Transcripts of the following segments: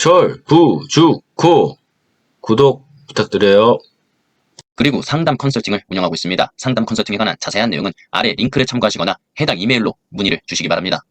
철, 부, 주, 코. 구독 부탁드려요. 그리고 상담 컨설팅을 운영하고 있습니다. 상담 컨설팅에 관한 자세한 내용은 아래 링크를 참고하시거나 해당 이메일로 문의를 주시기 바랍니다.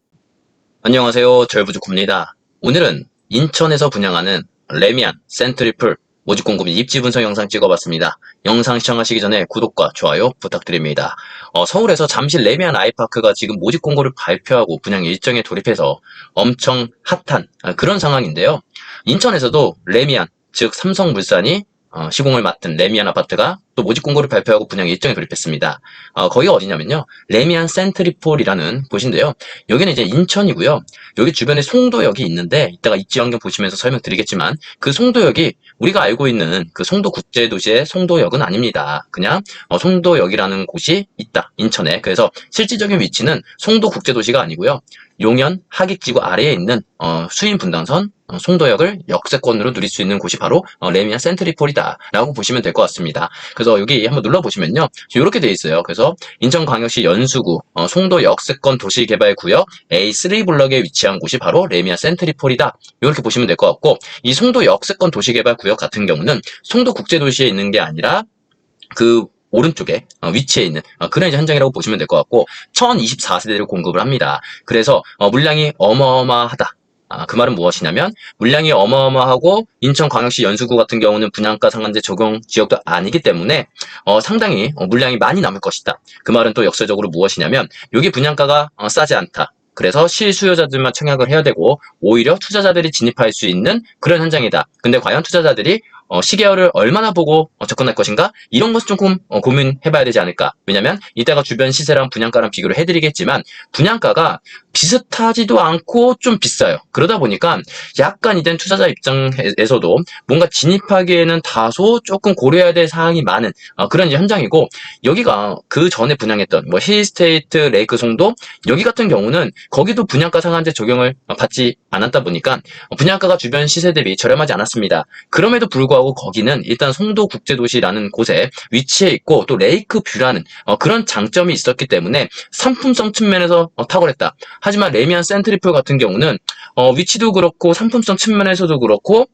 안녕하세요. 절부주입니다 오늘은 인천에서 분양하는 레미안, 센트리플, 공급 입지 분석 영상 찍어봤습니다. 영상 시청하시기 전에 구독과 좋아요 부탁드립니다. 어, 서울에서 잠실 레미안 아이파크가 지금 모집 공고를 발표하고 분양 일정에 돌입해서 엄청 핫한 아, 그런 상황인데요. 인천에서도 레미안, 즉 삼성물산이 어, 시공을 맡은 레미안 아파트가 또 모집 공고를 발표하고 분양 일정에 돌입했습니다. 어, 거기가 어디냐면요. 레미안 센트리폴이라는 곳인데요. 여기는 이제 인천이고요. 여기 주변에 송도역이 있는데 이따가 입지 환경 보시면서 설명드리겠지만 그 송도역이 우리가 알고 있는 그 송도 국제도시의 송도역은 아닙니다. 그냥 어, 송도역이라는 곳이 있다. 인천에. 그래서 실질적인 위치는 송도 국제도시가 아니고요. 용현 하객지구 아래에 있는 어, 수인 분당선 어, 송도역을 역세권으로 누릴 수 있는 곳이 바로 어, 레미안 센트리폴이다라고 보시면 될 것 같습니다. 그래서 여기 한번 눌러보시면요. 이렇게 돼 있어요. 그래서 인천광역시 연수구 어, 송도 역세권 도시개발구역 A3 블럭에 위치한 곳이 바로 레미안 센트리폴이다. 이렇게 보시면 될 것 같고 이 송도 역세권 도시개발구역 같은 경우는 송도 국제도시에 있는 게 아니라 그 오른쪽에 어, 위치해 있는 어, 그런 이제 현장이라고 보시면 될 것 같고 1024세대를 공급을 합니다. 그래서 어, 물량이 어마어마하다. 아, 그 말은 무엇이냐면 물량이 어마어마하고 인천광역시 연수구 같은 경우는 분양가 상한제 적용 지역도 아니기 때문에 어, 상당히 어, 물량이 많이 남을 것이다. 그 말은 또 역설적으로 무엇이냐면 여기 분양가가 어, 싸지 않다. 그래서 실수요자들만 청약을 해야 되고 오히려 투자자들이 진입할 수 있는 그런 현장이다. 근데 과연 투자자들이 어, 시계열을 얼마나 보고 어, 접근할 것인가? 이런 것을 조금 어, 고민해봐야 되지 않을까? 왜냐면 이따가 주변 시세랑 분양가랑 비교를 해드리겠지만 분양가가 비슷하지도 않고 좀 비싸요. 그러다 보니까 약간 이젠 투자자 입장에서도 뭔가 진입하기에는 다소 조금 고려해야 될 사항이 많은 어, 그런 현장이고 여기가 그 전에 분양했던 뭐 힐스테이트, 레이크 송도 여기 같은 경우는 거기도 분양가 상한제 적용을 받지 않았다 보니까 분양가가 주변 시세 대비 저렴하지 않았습니다. 그럼에도 불구하고 거기는 일단 송도 국제도시라는 곳에 위치해 있고 또 레이크 뷰라는 어, 그런 장점이 있었기 때문에 상품성 측면에서 어, 탁월했다. 하지만 레미안 센트리플 같은 경우는 어, 위치도 그렇고 상품성 측면에서도 그렇고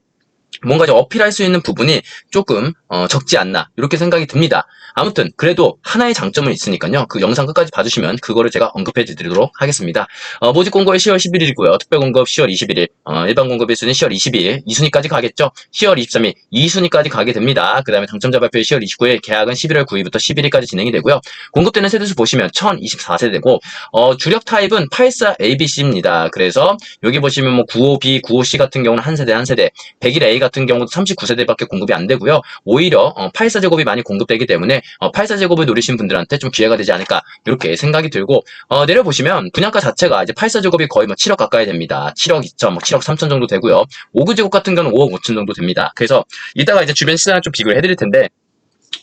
뭔가 좀 어필할 수 있는 부분이 조금 어, 적지 않나 이렇게 생각이 듭니다. 아무튼 그래도 하나의 장점은 있으니까요. 그 영상 끝까지 봐주시면 그거를 제가 언급해 드리도록 하겠습니다. 어, 모집 공고일 10월 11일이고요. 특별 공급 10월 21일, 어, 일반 공급 일순위 10월 22일, 2순위까지 가겠죠. 10월 23일, 2순위까지 가게 됩니다. 그 다음에 당첨자 발표 10월 29일, 계약은 11월 9일부터 11일까지 진행이 되고요. 공급되는 세대수 보시면 1024세대고 어, 주력 타입은 84ABC입니다. 그래서 여기 보시면 뭐 95B, 95C 같은 경우는 한 세대 한 세대, 101A 같은 경우도 39세대밖에 공급이 안 되고요. 오히려 어, 84제곱이 많이 공급되기 때문에 어, 84제곱을 노리신 분들한테 좀 기회가 되지 않을까 이렇게 생각이 들고 어, 내려보시면 분양가 자체가 이제 84제곱이 거의 뭐 7억 가까이 됩니다. 7억 2천, 뭐 7억 3천 정도 되고요. 5구 제곱 같은 경우는 5억 5천 정도 됩니다. 그래서 이따가 이제 주변 시장 좀 비교를 해드릴 텐데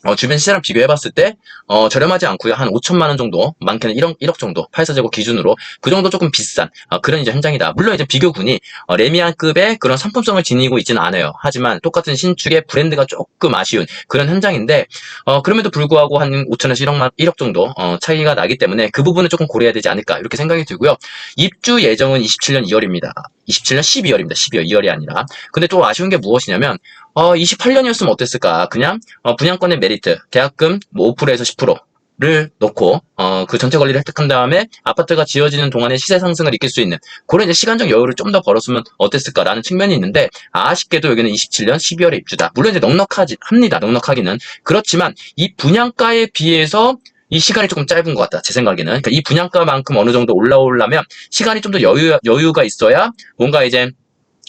어, 주변 시세랑 비교해봤을 때, 어, 저렴하지 않고요. 한 5천만 원 정도, 많게는 1억, 1억 정도, 84제곱 기준으로, 그 정도 조금 비싼, 어, 그런 이제 현장이다. 물론 이제 비교군이, 어, 레미안급의 그런 상품성을 지니고 있지는 않아요. 하지만 똑같은 신축의 브랜드가 조금 아쉬운 그런 현장인데, 어, 그럼에도 불구하고 한 5천에서 1억만, 1억 정도, 어, 차이가 나기 때문에 그 부분을 조금 고려해야 되지 않을까, 이렇게 생각이 들고요. 입주 예정은 27년 2월입니다. 27년 12월입니다. 12월, 2월이 아니라. 근데 또 아쉬운 게 무엇이냐면, 어, 28년이었으면 어땠을까? 그냥, 어, 분양권의 메리트, 계약금 뭐 5%에서 10%를 넣고, 어, 그 전체 권리를 획득한 다음에 아파트가 지어지는 동안에 시세 상승을 이끌 수 있는 그런 이제 시간적 여유를 좀 더 벌었으면 어땠을까라는 측면이 있는데, 아쉽게도 여기는 27년 12월에 입주다. 물론 이제 넉넉하지, 합니다. 넉넉하기는. 그렇지만, 이 분양가에 비해서 이 시간이 조금 짧은 것 같다. 제 생각에는. 그러니까 이 분양가만큼 어느 정도 올라오려면 시간이 좀 더 여유, 여유가 있어야 뭔가 이제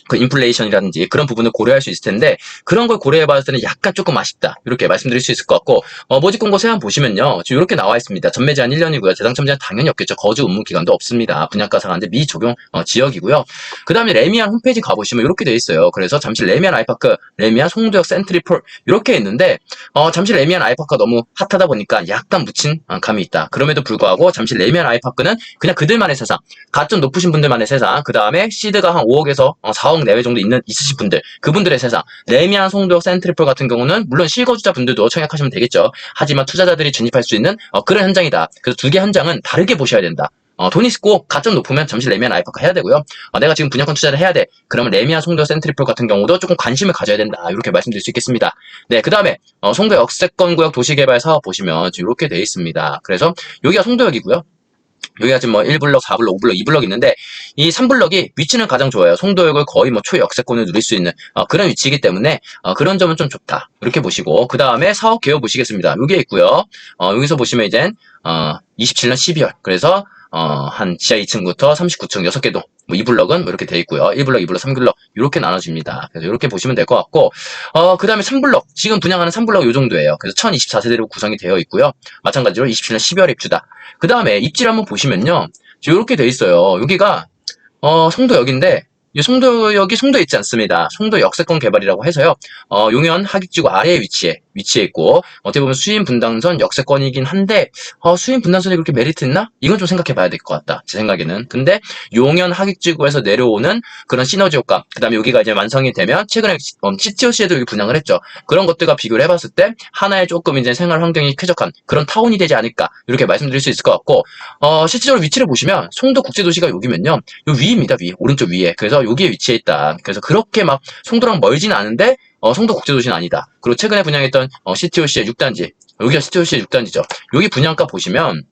그 인플레이션이라든지 그런 부분을 고려할 수 있을 텐데 그런 걸 고려해 봤을 때는 약간 조금 아쉽다. 이렇게 말씀드릴 수 있을 것 같고 어, 모집 공고 세안 보시면요. 지금 이렇게 나와 있습니다. 전매 제한 1년이고요. 재당첨 제한 당연히 없겠죠. 거주 의무 기간도 없습니다. 분양가 상한제 미적용 어, 지역이고요. 그 다음에 레미안 홈페이지 가보시면 이렇게 돼 있어요. 그래서 잠시 레미안 아이파크 레미안 송도역 센트리폴 이렇게 있는데 어, 잠시 레미안 아이파크가 너무 핫하다 보니까 약간 묻힌 어, 감이 있다. 그럼에도 불구하고 잠시 레미안 아이파크는 그냥 그들만의 세상 가점 높으신 분들만의 세상 그 다음에 시드가 한 5억에서 어, 4억 4억 내외 정도 있는 있으신 분들 그분들의 세상 레미안 송도역 센트리폴 같은 경우는 물론 실거주자 분들도 청약하시면 되겠죠 하지만 투자자들이 진입할 수 있는 어, 그런 현장이다 그래서 두 개 현장은 다르게 보셔야 된다 어, 돈이 꼭 가점 높으면 잠시 레미안 아이파카 해야 되고요. 어, 내가 지금 분양권 투자를 해야 돼. 그러면 레미안 송도 센트리폴 같은 경우도 조금 관심을 가져야 된다. 이렇게 말씀드릴 수 있겠습니다. 네, 그 다음에 어, 송도 역세권 구역 도시개발 사업 보시면 이렇게 되어 있습니다. 그래서 여기가 송도역이고요. 여기가 지금 뭐 1블럭, 4블럭, 5블럭, 2블럭 있는데 이 3블럭이 위치는 가장 좋아요. 송도역을 거의 뭐 초역세권을 누릴 수 있는 어, 그런 위치이기 때문에 어, 그런 점은 좀 좋다. 이렇게 보시고 그 다음에 사업 개요 보시겠습니다. 여기에 있고요. 어, 여기서 보시면 이제 어, 27년 12월 그래서 어, 한 지하 2층부터 39층 6개도 뭐 2블럭은 뭐 이렇게 돼 있고요. 1블럭, 2블럭, 3블럭 이렇게 나눠집니다. 그래서 이렇게 보시면 될 것 같고 어, 그 다음에 3블럭 지금 분양하는 3블럭 요 정도예요. 그래서 1024세대로 구성이 되어 있고요. 마찬가지로 27년 12월 입주다. 그 다음에 입지를 한번 보시면요. 이렇게 돼 있어요. 여기가 어, 송도 역인데 이 송도역이 송도에 있지 않습니다. 송도 역세권 개발이라고 해서요. 어, 용현 하객지구 아래에 위치해 위치해 있고 어떻게 보면 수인 분당선 역세권이긴 한데 어, 수인 분당선이 그렇게 메리트 있나? 이건 좀 생각해-봐야 될 것 같다. 제 생각에는. 근데 용현 하객지구에서 내려오는 그런 시너지 효과, 그다음에 여기가 이제 완성이 되면 최근에 음, CTOC에도 여기 분양을 했죠. 그런 것들과 비교를 해봤을 때 하나의 조금 이제 생활 환경이 쾌적한 그런 타운이 되지 않을까 이렇게 말씀드릴 수 있을 것 같고 어, 실질적으로 위치를 보시면 송도 국제도시가 여기면요, 요 위입니다 위 오른쪽 위에. 그래서 여기에 위치해 있다. 그래서 그렇게 막 송도랑 멀지는 않은데 어, 송도 국제도시는 아니다. 그리고 최근에 분양했던 어, CTOC의 6단지 여기가 CTOC의 6단지죠. 여기 분양가 보시면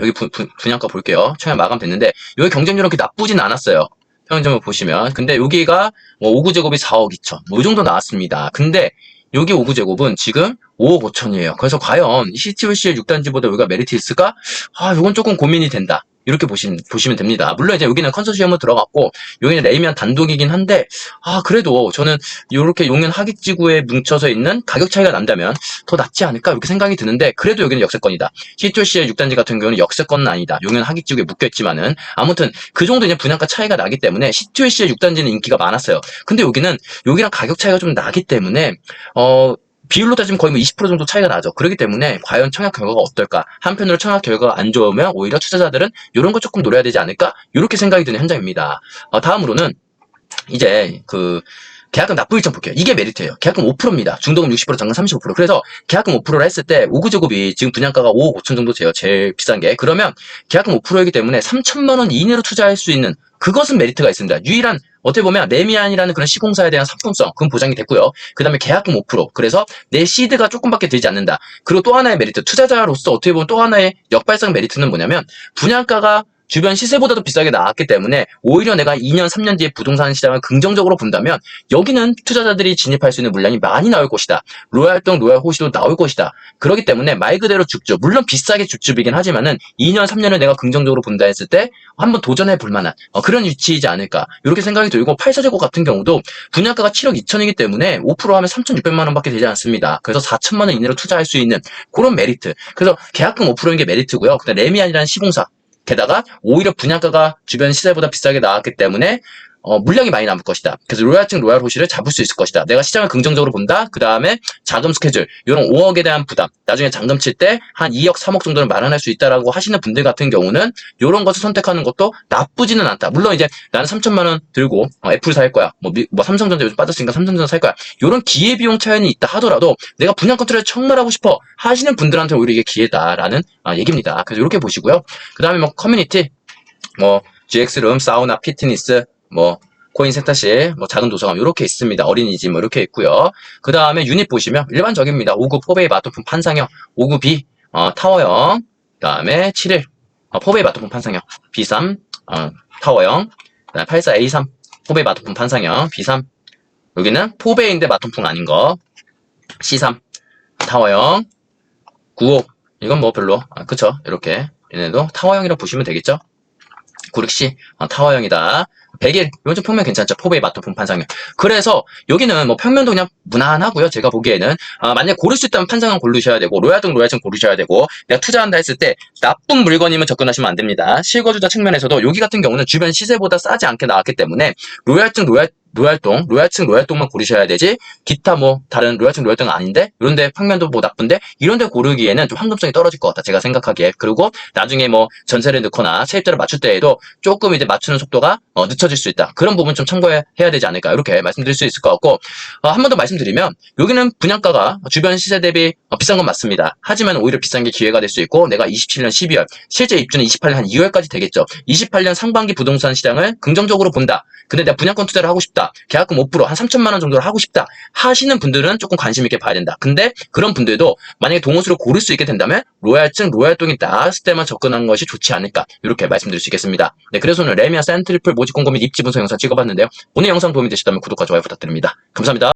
여기 부, 부, 분양가 볼게요. 처음에 마감됐는데 여기 경쟁률은 그렇게 나쁘진 않았어요. 평점을 보시면 근데 여기가 뭐 5구 제곱이 4억 2천 뭐 이 정도 나왔습니다. 근데 여기 5구 제곱은 지금 5억 5천이에요. 그래서 과연 CTOC의 6단지보다 여기가 메리트 있을까? 아, 이건 조금 고민이 된다. 이렇게 보시면, 보시면 됩니다. 물론 이제 여기는 컨소시엄으로 들어갔고, 여기는 레이면 단독이긴 한데, 아, 그래도 저는 이렇게 용현 하객지구에 뭉쳐서 있는 가격 차이가 난다면 더 낫지 않을까? 이렇게 생각이 드는데, 그래도 여기는 역세권이다. CTOC의 6단지 같은 경우는 역세권은 아니다. 용현 하객지구에 묶여있지만은, 아무튼 그 정도 이제 분양가 차이가 나기 때문에 CTOC의 6단지는 인기가 많았어요. 근데 여기는, 여기랑 가격 차이가 좀 나기 때문에, 어, 비율로 따지면 거의 뭐 20% 정도 차이가 나죠. 그렇기 때문에 과연 청약 결과가 어떨까? 한편으로 청약 결과가 안 좋으면 오히려 투자자들은 이런 거 조금 노려야 되지 않을까? 이렇게 생각이 드는 현장입니다. 어, 다음으로는 이제 그 계약금 납부 일정 볼게요. 이게 메리트예요. 계약금 5%입니다. 중도금 60%, 잔금 35%. 그래서 계약금 5%를 했을 때 5구 제곱이 지금 분양가가 5억 5천 정도 돼요. 제일 비싼 게. 그러면 계약금 5%이기 때문에 3천만 원 이내로 투자할 수 있는 그것은 메리트가 있습니다. 유일한 어떻게 보면 레미안이라는 그런 시공사에 대한 상품성 그건 보장이 됐고요. 그 다음에 계약금 5% 그래서 내 시드가 조금밖에 들지 않는다. 그리고 또 하나의 메리트 투자자로서 어떻게 보면 또 하나의 역발상 메리트는 뭐냐면 분양가가 주변 시세보다도 비싸게 나왔기 때문에 오히려 내가 2년, 3년 뒤에 부동산 시장을 긍정적으로 본다면 여기는 투자자들이 진입할 수 있는 물량이 많이 나올 것이다. 로얄동, 로얄호시도 나올 것이다. 그렇기 때문에 말 그대로 죽주. 물론 비싸게 죽주이긴 하지만은 2년, 3년을 내가 긍정적으로 본다 했을 때 한번 도전해 볼 만한 어, 그런 위치이지 않을까. 이렇게 생각이 들고 8사제곱 같은 경우도 분양가가 7억 2천이기 때문에 5% 하면 3,600만 원밖에 되지 않습니다. 그래서 4천만 원 이내로 투자할 수 있는 그런 메리트. 그래서 계약금 5%인 게 메리트고요. 그다음 레미안이라는 시공사 게다가 오히려 분양가가 주변 시세보다 비싸게 나왔기 때문에 어, 물량이 많이 남을 것이다. 그래서 로얄층 로얄 호시를 잡을 수 있을 것이다. 내가 시장을 긍정적으로 본다. 그 다음에 자금 스케줄, 이런 5억에 대한 부담, 나중에 잔금 칠 때 한 2억, 3억 정도는 마련할 수 있다라고 하시는 분들 같은 경우는 이런 것을 선택하는 것도 나쁘지는 않다. 물론 이제 나는 3천만 원 들고 어, 애플 살 거야. 뭐, 미- 뭐 삼성전자 요즘 빠졌으니까 삼성전자 살 거야. 이런 기회 비용 차이는 있다 하더라도 내가 분양 컨트롤을 정말 하고 싶어 하시는 분들한테 오히려 이게 기회다라는 아, 얘기입니다. 그래서 이렇게 보시고요. 그 다음에 뭐 커뮤니티, 뭐 GX룸, 사우나, 피트니스, 뭐 코인 세탁실, 뭐 작은 도서관 이렇게 있습니다. 어린이집 뭐 이렇게 있고요. 그 다음에 유닛 보시면 일반적입니다. 5구 포베이 마토품 판상형, 5구 B 어, 타워형, 그 다음에 7일 어, 포베이 마토품 판상형, B3 어, 타워형, 그다음에 84 A3 포베이 마토품 판상형, B3 여기는 포베이인데 마토품 아닌 거, C3 타워형, 95 이건 뭐 별로 아, 그쵸 이렇게 얘네도 타워형이라고 보시면 되겠죠. 96C 어, 타워형이다. 100일 이건 좀 평면 괜찮죠. 포베이 마토품 판상형. 그래서 여기는 뭐 평면도 그냥 무난하고요. 제가 보기에는 아, 만약 고를 수 있다면 판상형 고르셔야 되고 로얄등 로얄층 고르셔야 되고 내가 투자한다 했을 때 나쁜 물건이면 접근하시면 안 됩니다. 실거주자 측면에서도 여기 같은 경우는 주변 시세보다 싸지 않게 나왔기 때문에 로얄증 로얄 로얄동, 로얄층 로얄동만 고르셔야 되지 기타 뭐 다른 로얄층 로얄동은 아닌데 이런데 평면도 뭐 나쁜데 이런데 고르기에는 좀 황금성이 떨어질 것 같다 제가 생각하기에. 그리고 나중에 뭐 전세를 넣거나 세입자를 맞출 때에도 조금 이제 맞추는 속도가 어, 늦춰질 수 있다. 그런 부분 좀 참고해야 되지 않을까 이렇게 말씀드릴 수 있을 것 같고 어, 한번 더 말씀드리면 여기는 분양가가 주변 시세 대비 어, 비싼 건 맞습니다. 하지만 오히려 비싼 게 기회가 될 수 있고 내가 27년 12월 실제 입주는 28년 한 2월까지 되겠죠. 28년 상반기 부동산 시장을 긍정적으로 본다. 근데 내가 분양권 투자를 하고 싶다. 계약금 5%한 3천만 원 정도를 하고 싶다. 하시는 분들은 조금 관심 있게 봐야 된다. 근데 그런 분들도 만약에 동호수를 고를 수 있게 된다면 로얄층, 로얄동이 나왔을 때만 접근하는 것이 좋지 않을까 이렇게 말씀드릴 수 있겠습니다. 네, 그래서 오늘 레미아 센트리플 모집 공고 및 입지 분석 영상 찍어봤는데요. 오늘 영상 도움이 되셨다면 구독과 좋아요 부탁드립니다. 감사합니다.